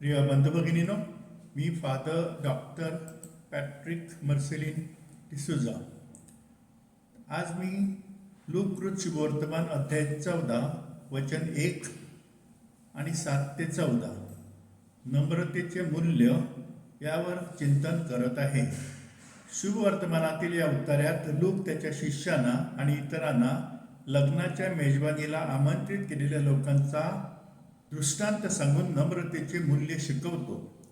प्रिय बंधुभगिनीनो मी father doctor Patrick Marcelin D'Souza आज मी लोककृत शुभवर्तमान अध्याय चौदा वचन एक आणि सात ते चौदा नम्रतेचे मूल्य यावर चिंतन करत आहे. शुभवर्तमानातील या उतार्यात लोक त्याच्या शिष्यांना आणि इतरांना लग्नाच्या मेजवानीला आमंत्रित केलेल्या लोकांचा दृष्टांत सांगून नम्रतेचे मूल्य शिकवतो.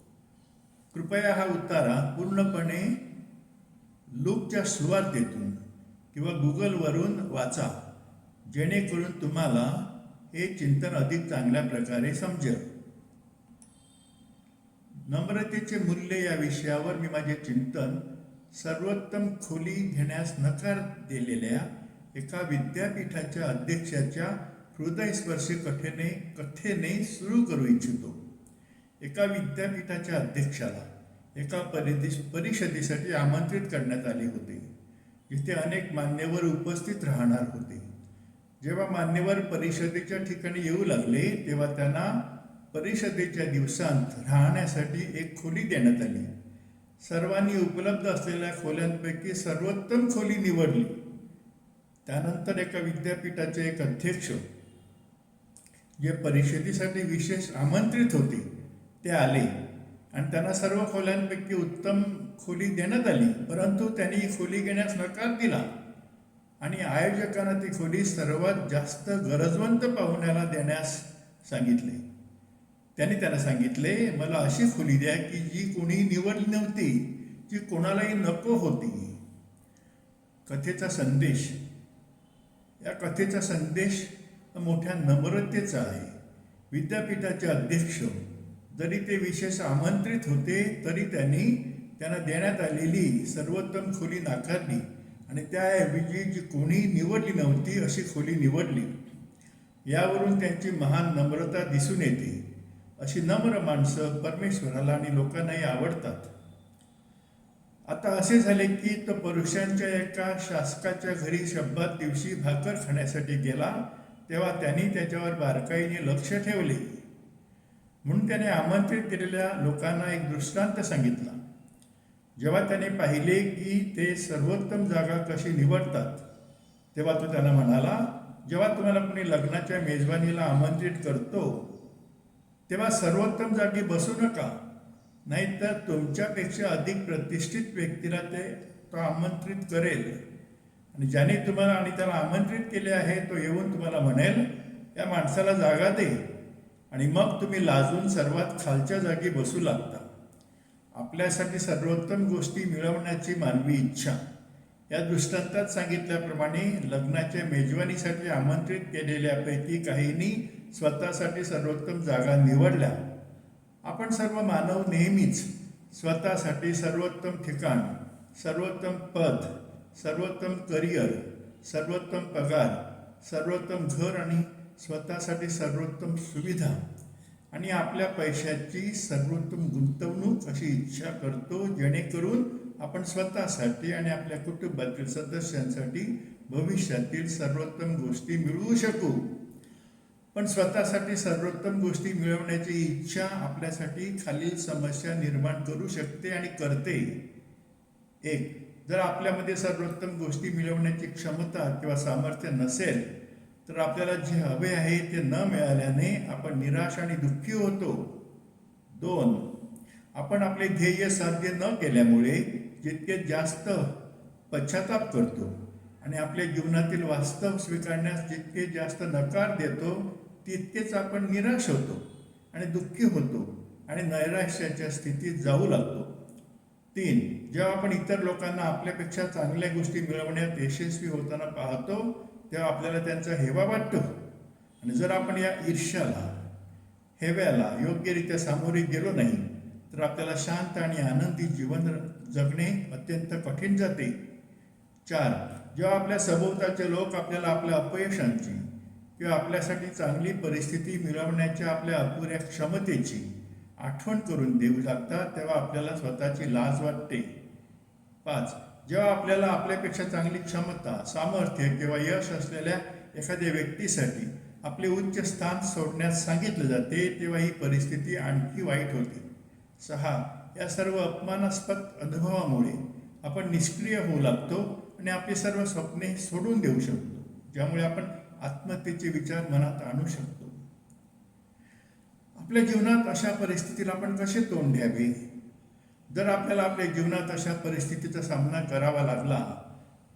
कृपया हा उतारा पूर्णपणे लूकच्या सुवार्तेतून किंवा गुगलवरून वाचा जेणेकरून तुम्हाला हे चिंतन अधिक चांगल्या प्रकारे समजेल. नम्रतेचे मूल्य या विषयावर मी माझे चिंतन सर्वोत्तम खोली घेण्यास नकार दिलेल्या एका विद्यापीठाच्या अध्यक्षाच्या हृदयस्पर्शी कथेने कथेने सुरू करू इच्छितो. एका विद्यापीठाच्या अध्यक्षाला एका परिदेश परिषदेसाठी आमंत्रित करण्यात आले होते. जिथे अनेक मान्यवर उपस्थित राहणार होते. जेव्हा मान्यवर परिषदेच्या ठिकाणी येऊ लागले तेव्हा त्यांना परिषदेच्या दिवसांत राहण्यासाठी एक खोली देण्यात आली. सर्वांनी उपलब्ध असलेल्या खोल्यांपैकी सर्वोत्तम खोली निवडली. त्यानंतर एका विद्यापीठाचे एक अध्यक्ष जे परिषदेसाठी विशेष आमंत्रित होते ते आले. आणि त्यांना सर्व खोल्यांपैकी उत्तम खोली देण्यात आली. परंतु त्यांनी खोली घेण्यास नकार दिला. आणि आयोजकांना ती खोली सर्वात जास्त गरजवंत पाहुण्याला देण्यास सांगितले. त्यांनी त्यांना सांगितले मला अशी खोली द्या की जी कोणी निवडली नव्हती जी कोणालाही नको होती. कथेचा संदेश. या कथेचा संदेश मोठ्या नम्रतेचा आहे. विद्यापीठाचे अध्यक्ष जरी ते विशेष आमंत्रित होते तरी त्यांनी त्यांना देण्यात आलेली सर्वोत्तम खोली नाकारली आणि त्याऐवजी जी कोणी निवडली नव्हती अशी खोली निवडली. यावरून त्यांची महान नम्रता दिसून येते. अशी नम्र माणसं परमेश्वराला आणि लोकांनाही आवडतात. आता असे झाले की तो परुषांच्या एका शासकाच्या घरी शब्दात दिवशी भाकर खाण्यासाठी गेला तेव्हा त्यांनी त्याच्यावर बारकाईने लक्ष ठेवले. म्हणून त्याने आमंत्रित केलेल्या लोकांना एक दृष्टांत सांगितला. जेव्हा त्याने पाहिले की ते सर्वोत्तम जागा कशी निवडतात तेव्हा तो त्यांना म्हणाला जेव्हा तुम्हाला कोणी लग्नाच्या मेजवानीला आमंत्रित करतो तेव्हा सर्वोत्तम जागी बसू नका. नाहीतर तुमच्यापेक्षा अधिक प्रतिष्ठित व्यक्तीला ते तो आमंत्रित करेल. आणि ज्याने तुम्हाला आणि त्याला आमंत्रित केले आहे तो येऊन तुम्हाला म्हणेल या माणसाला जागा दे. आणि मग तुम्ही लाजून सर्वात खालच्या जागी बसू लागता. आपल्यासाठी सर्वोत्तम गोष्टी मिळवण्याची मानवी इच्छा. या दृष्टांतात सांगितल्याप्रमाणे लग्नाच्या मेजवानीसाठी आमंत्रित केलेल्यापैकी काहींनी स्वतःसाठी सर्वोत्तम जागा निवडल्या. आपण सर्व मानव नेहमीच स्वतःसाठी सर्वोत्तम ठिकाण सर्वोत्तम पद सर्वोत्तम करिअर सर्वोत्तम पगार सर्वोत्तम घर आणि स्वतःसाठी सर्वोत्तम सुविधा आणि आपल्या पैशाची सर्वोत्तम गुंतवणूक अशी इच्छा करतो जेणेकरून आपण स्वतःसाठी आणि आपल्या कुटुंबातील सदस्यांसाठी भविष्यातील सर्वोत्तम गोष्टी मिळवू शकू. पण स्वतःसाठी सर्वोत्तम गोष्टी मिळवण्याची इच्छा आपल्यासाठी खालील समस्या निर्माण करू शकते आणि करते. एक जर आपल्यामध्ये सर्वोत्तम गोष्टी मिळवण्याची क्षमता किंवा सामर्थ्य नसेल तर आपल्याला जे हवे आहे ते न मिळाल्याने आपण निराश आणि दुःखी होतो. दोन आपण आपले ध्येय साध्य न केल्यामुळे जितके जास्त पश्चाताप करतो आणि आपल्या जीवनातील वास्तव स्वीकारण्यास जितके जास्त नकार देतो तितकेच आपण निराश होतो आणि दुःखी होतो आणि नैराश्याच्या स्थितीत जाऊ लागतो. तीन जेव्हा आपण इतर लोकांना आपल्यापेक्षा चांगल्या गोष्टी मिळवण्यात यशस्वी होताना पाहतो तेव्हा आपल्याला त्यांचा हेवा वाटतो. आणि जर आपण या ईर्ष्याला हेव्याला योग्यरित्या सामोरे गेलो नाही तर आपल्याला शांत आणि आनंदी जीवन जगणे अत्यंत कठीण जाते. चार जेव्हा आपल्या सभोवताचे लोक आपल्याला आपल्या अपयशांची किंवा आपल्यासाठी चांगली परिस्थिती मिळवण्याच्या आपल्या अपुऱ्या क्षमतेची आठवण करून देऊ लागतात तेव्हा आपल्याला स्वतःची लाज वाटते. पाच जेव्हा आपल्याला आपल्यापेक्षा चांगली क्षमता सामर्थ्य किंवा यश असलेल्या एखाद्या व्यक्तीसाठी आपले उच्च स्थान सोडण्यास सांगितले जाते तेव्हा ही परिस्थिती आणखी वाईट होते. सहा या सर्व अपमानास्पद अनुभवामुळे आपण निष्क्रिय होऊ लागतो आणि आपली सर्व स्वप्ने सोडून देऊ शकतो ज्यामुळे आपण आत्महत्येचे विचार मनात आणू शकतो. आपल्या जीवनात अशा परिस्थितीला आपण कसे तोंड द्यावे? जर आपल्याला आपल्या जीवनात अशा परिस्थितीचा सामना करावा लागला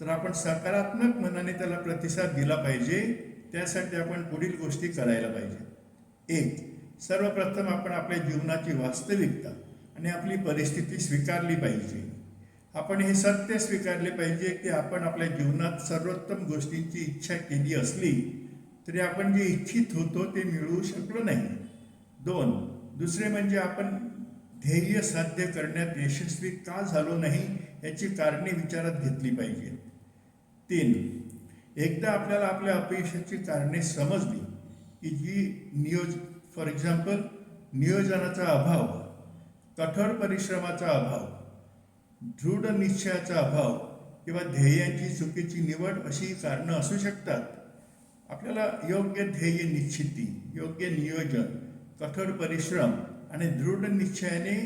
तर आपण सकारात्मक मनाने त्याला प्रतिसाद दिला पाहिजे त्यासाठी आपण पुढील गोष्टी करायला पाहिजे. एक सर्वप्रथम आपण आपल्या जीवनाची वास्तविकता आणि आपली परिस्थिती स्वीकारली पाहिजे. आपण हे सत्य स्वीकारले पाहिजे की आपण आपल्या जीवनात सर्वोत्तम गोष्टींची इच्छा केली असली तरी आपण जे इच्छित होतो ते मिळवू शकलो नाही. दोन दुसरे म्हणजे आपण ध्येय साध्य करण्यात यशस्वी का झालो नाही याची कारणे विचारात घेतली पाहिजेत तीन एकदा आपल्याला आपल्या अपयशाची कारणे समजली की जी नियोज फॉर एक्झाम्पल नियोजनाचा अभाव कठोर परिश्रमाचा अभाव दृढ निश्चयाचा अभाव किंवा ध्येयांची चुकीची निवड अशी कारणं असू शकतात. आपल्याला योग्य ध्येय निश्चिती योग्य नियोजन कठोर परिश्रम आणि दृढ निश्चयाने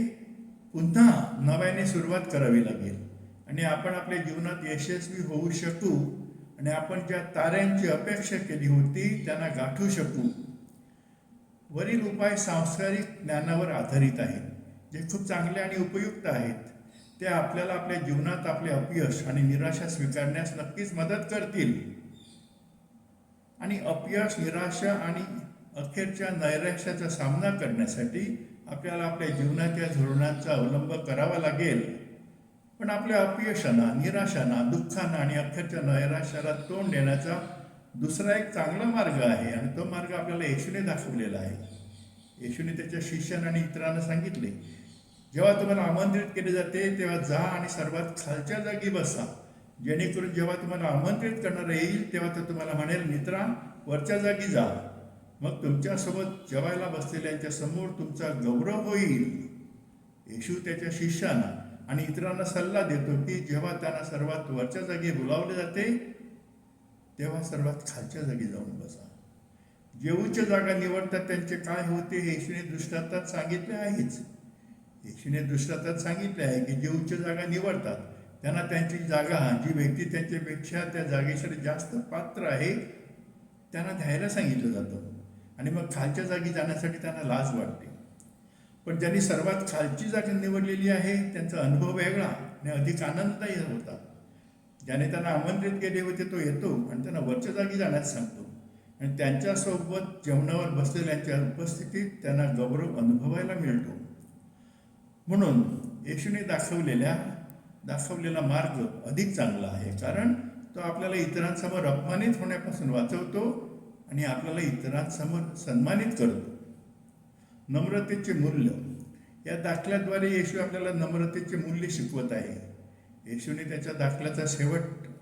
पुन्हा नव्याने सुरुवात करावी लागेल. आणि आपण आपल्या जीवनात यशस्वी होऊ शकू आणि आपण ज्या ताऱ्यांची अपेक्षा केली होती त्यांना गाठू शकू. वरील उपाय सांस्कारिक ज्ञानावर आधारित आहेत जे खूप चांगले आणि उपयुक्त आहेत. ते आपल्याला आपल्या जीवनात आपले अपयश आणि निराशा स्वीकारण्यास नक्कीच मदत करतील. आणि अपयश निराशा आणि अखेरच्या नैराश्याचा सामना करण्यासाठी आपल्याला आपल्या जीवनाच्या धोरणांचा अवलंब करावा लागेल. पण आपल्या अपयशांना निराशांना दुःखांना आणि अखेरच्या नैराश्याला तोंड देण्याचा दुसरा एक चांगला मार्ग आहे आणि तो मार्ग आपल्याला येशूने दाखवलेला आहे. येशूने त्याच्या शिष्यांना आणि इतरांना सांगितले जेव्हा तुम्हाला आमंत्रित केले जाते तेव्हा जा आणि सर्वात खालच्या जागी बसा. जेणेकरून जेव्हा तुम्हाला आमंत्रित करणारं येईल तेव्हा तो तुम्हाला म्हणेल मित्रा वरच्या जागी जा मग तुमच्यासोबत जेवायला बसलेल्यांच्या समोर तुमचा गौरव होईल. येशू त्याच्या शिष्यांना आणि इतरांना सल्ला देतो की जेव्हा त्यांना सर्वात वरच्या जागी बोलावले जाते तेव्हा सर्वात खालच्या जागी जाऊन बसा. जे उच्च जागा निवडतात त्यांचे काय होते हे येशूने दृष्टांतात सांगितले आहेच. येशूने दृष्टांतात सांगितले आहे की जे उच्च जागा निवडतात. त्यांना त्यांची जागा जी व्यक्ती त्यांच्यापेक्षा त्या जागेसाठी जास्त पात्र आहे त्यांना द्यायला सांगितलं जातं. आणि मग खालच्या जागी जाण्यासाठी त्यांना लाज वाटते. पण ज्यांनी सर्वात खालची जागा निवडलेली आहे त्यांचा अनुभव वेगळा आणि अधिक आनंददायी होता. ज्याने त्यांना आमंत्रित केले होते तो येतो आणि त्यांना वरच्या जागी जाण्यास सांगतो. आणि त्यांच्यासोबत जेवणावर बसलेल्यांच्या उपस्थितीत त्यांना गौरव अनुभवायला मिळतो. म्हणून येशूने दाखवलेल्या दाखवलेला मार्ग अधिक चांगला आहे. कारण तो आपल्याला इतरांसमोर अपमानित होण्यापासून वाचवतो आणि आपल्याला इतरांसमोर सन्मानित करतो नम्रतेचे मूल्य. या दाखल्याद्वारे येशू आपल्याला नम्रतेचे मूल्य शिकवत आहे. येशूने त्याच्या दाखल्याचा शेवट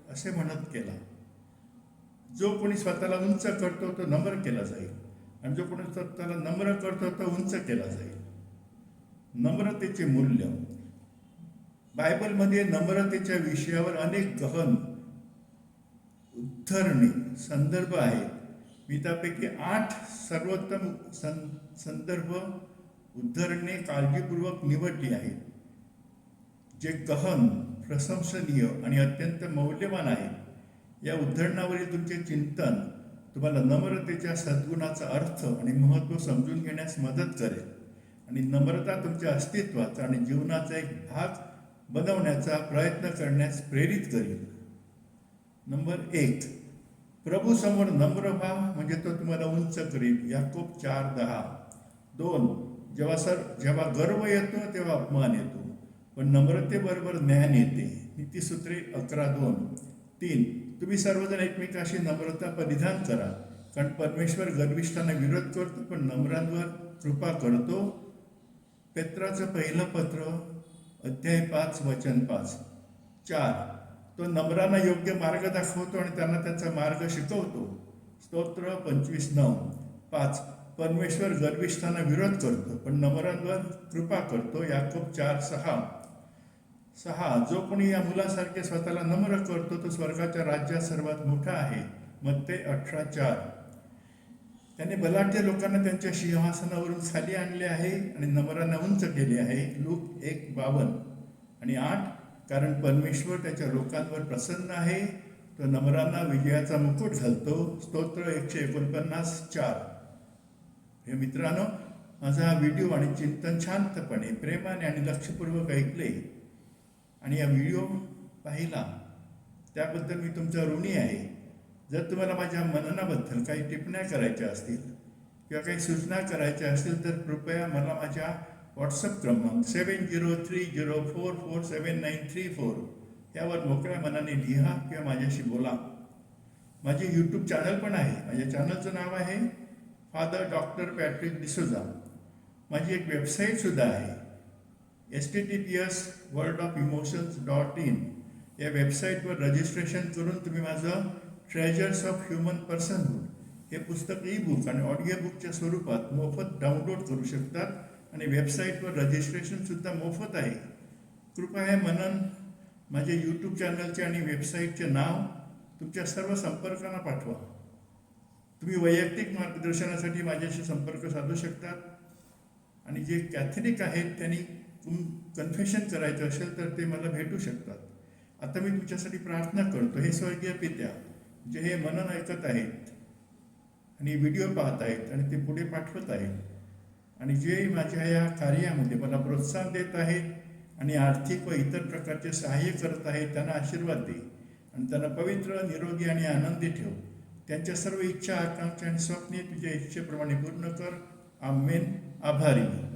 असे म्हणत केला. जो कोणी स्वतःला उंच करतो तो नम्र केला जाईल. आणि जो कोणी स्वतःला नम्र करतो तो उंच केला जाईल. नम्रतेचे मूल्य. बायबलमध्ये नम्रतेच्या विषयावर अनेक गहन उद्धरणे संदर्भ आहेत. गीतापैकी आठ सर्वोत्तम सं संदर्भ उद्धरणे काळजीपूर्वक निवडली आहेत जे गहन प्रशंसनीय आणि अत्यंत मौल्यवान आहेत. या उद्धरणावरील तुमचे चिंतन तुम्हाला नम्रतेच्या सद्गुणाचा अर्थ आणि महत्त्व समजून घेण्यास मदत करेल आणि नम्रता तुमच्या अस्तित्वाचा आणि जीवनाचा एक भाग बनवण्याचा प्रयत्न करण्यास प्रेरित करेल. नंबर एक प्रभू समोर नम्र व्हा म्हणजे तो तुम्हाला उंच करेल याकोब चार दहा. दोन जेव्हा सर जेव्हा गर्व येतो तेव्हा अपमान येतो. पण नम्रतेबरोबर ज्ञान येते. नीतीसूत्रे अकरा दोन. तीन तुम्ही सर्वजण एकमेकाशी नम्रता परिधान करा. कारण परमेश्वर गर्विष्ठांना विरोध करतो पण नम्रांवर कृपा करतो. पेत्राचं पहिलं पत्र अध्याय पाच वचन पाच. चार तो नम्रांना योग्य मार्ग दाखवतो आणि त्यांना त्याचा मार्ग शिकवतो. स्तोत्र पंचवीस नऊ. पाच. परमेश्वर गर्विष्ठांना विरोध करतो पण नम्रांवर कृपा करतो. याकोब चार सहा. सहा. जो कोणी या मुलासारखे स्वतःला नम्र करतो तो स्वर्गाच्या राज्यात सर्वात मोठा आहे. मग ते अठरा चार. त्याने बलाढ्य लोकांना त्यांच्या सिंहासनावरून खाली आणले आहे आणि नम्रांना उंच केले आहे. लूक एक बावन. आणि आठ. कारण परमेश्वर त्याच्या लोकांवर प्रसन्न आहे. तो नम्रांना विजयाचा मुकुट घालतो. स्तोत्र एकशे एकोणपन्नास चार. हे मित्रांनो माझा हा व्हिडिओ आणि चिंतन शांतपणे प्रेमाने आणि लक्षपूर्वक ऐकले आणि हा व्हिडिओ पाहिला त्याबद्दल मी तुमचा ऋणी आहे. जर तुम्हाला माझ्या मननाबद्दल काही टिप्पण्या करायच्या असतील किंवा काही सूचना करायच्या असतील तर कृपया मला माझ्या व्हॉट्सअप क्रमांक seven zero three zero four four seven nine three four यावर मोकळ्या मनाने लिहा किंवा माझ्याशी बोला. माझे यूट्यूब चॅनल पण आहे. माझ्या चॅनलचं नाव आहे फादर डॉक्टर पॅट्रिक डिसोजा माझी एक वेबसाईटसुद्धा आहे. S T T P S world of emotions dot in या वेबसाईटवर रजिस्ट्रेशन करून तुम्ही माझं ट्रेजर्स ऑफ ह्युमन पर्सनहूड हे पुस्तक ई बुक आणि ऑडिओ बुकच्या स्वरूपात मोफत डाउनलोड करू शकतात. आणि वेबसाईटवर रजिस्ट्रेशनसुद्धा मोफत आहे. कृपया मनन माझे यूट्यूब चॅनलचे आणि वेबसाईटचे नाव तुमच्या सर्व संपर्कांना पाठवा. तुम्ही वैयक्तिक मार्गदर्शनासाठी माझ्याशी संपर्क साधू शकतात. आणि जे कॅथलिक आहेत त्यांनी कन्फेशन करायचं असेल तर ते मला भेटू शकतात. आता मी तुमच्यासाठी प्रार्थना करतो. हे स्वर्गीय पित्या जे हे मनन ऐकत आहेत आणि व्हिडिओ पाहत आहेत आणि ते पुढे पाठवत आहेत. आणि जे माझ्या या कार्यामध्ये मला प्रोत्साहन देत आहेत आणि आर्थिक व इतर प्रकारचे सहाय्य करत आहेत त्यांना आशीर्वाद दे आणि त्यांना पवित्र निरोगी आणि आनंदी ठेव. त्यांच्या सर्व इच्छा आकांक्षा आणि स्वप्ने तुझ्या इच्छेप्रमाणे पूर्ण कर. आमेन. आभारी